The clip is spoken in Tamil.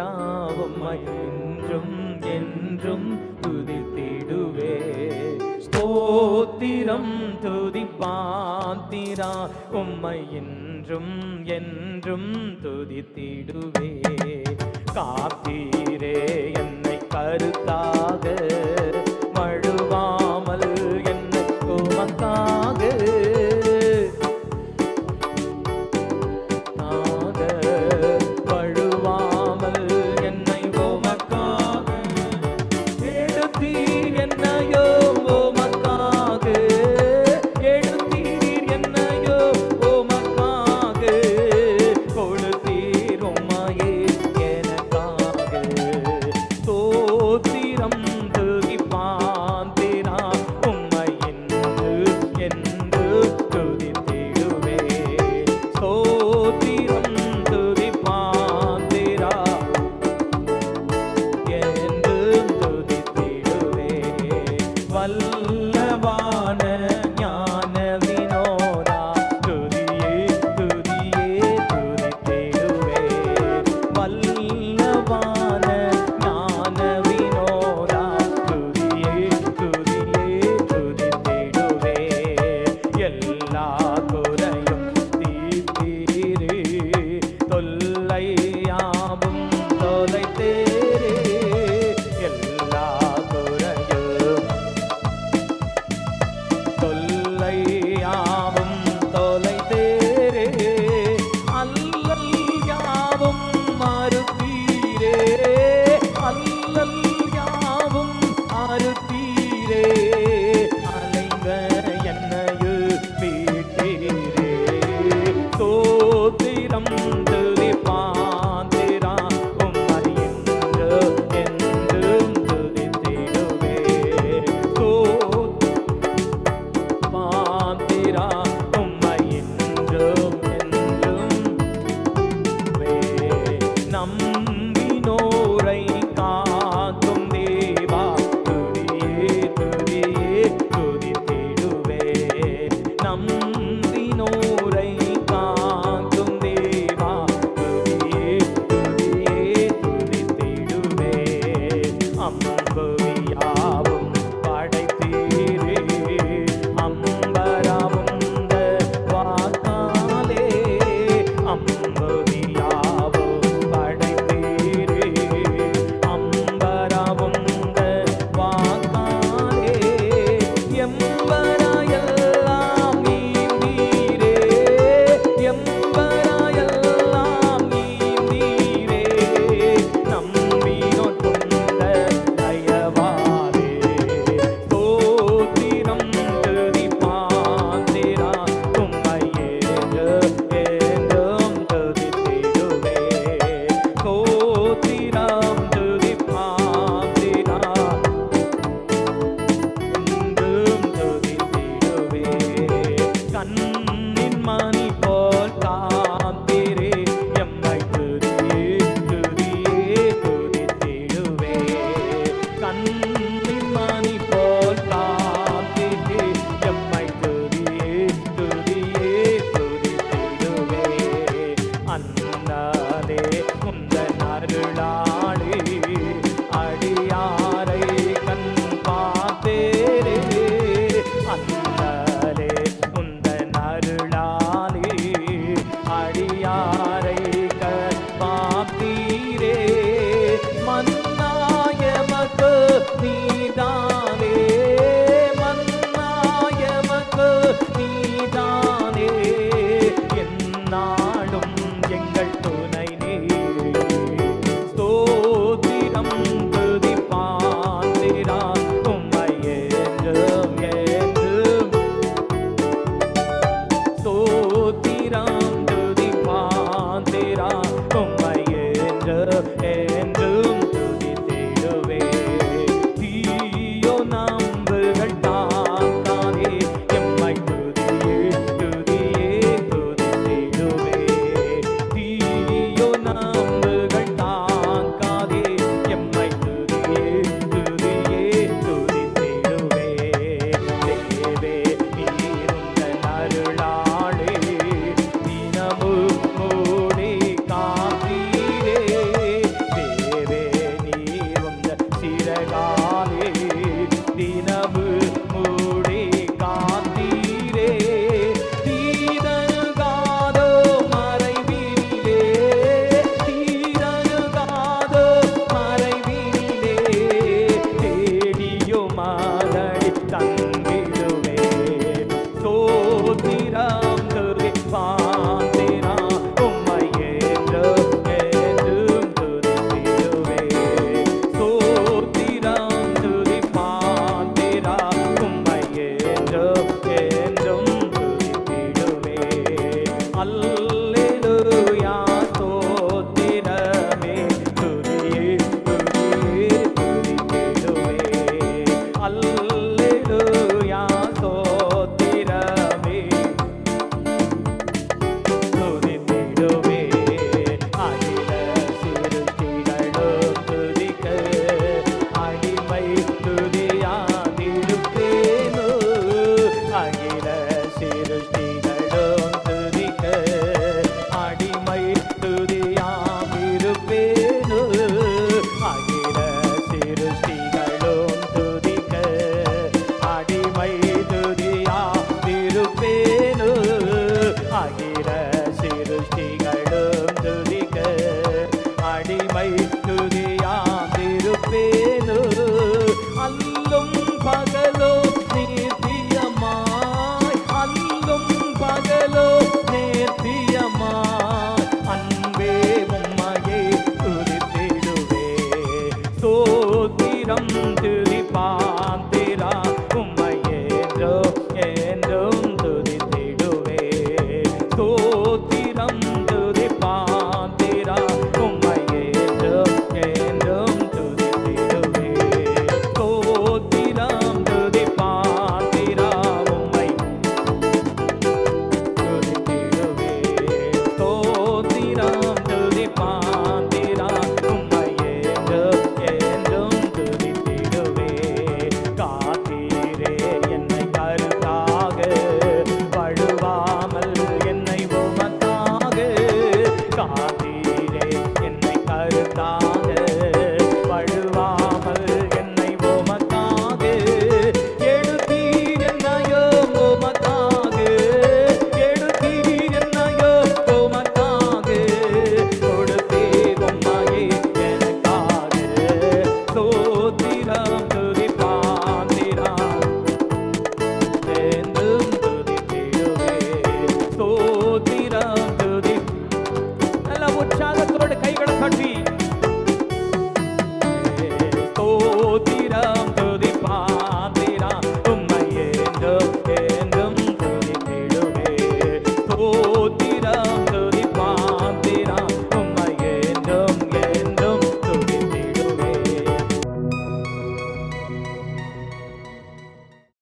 ராவம்மாய் என்றும் என்றும் துதித்திடுவே. ஸ்தோத்திரம் துதிப்பாத்திரா உம்மை என்றும் என்றும் துதித்திடுவே. காத்தீரே என்னை கருத்தாக வைத்துதியாந்திருப்பேனு அல்லும் பகலோ நேர்த்தியமாய். அல்லும் பகலோ நேர்த்தியமாய். அன்பே உம்மையே துதித்திடுவே. சோத்திரம் திரு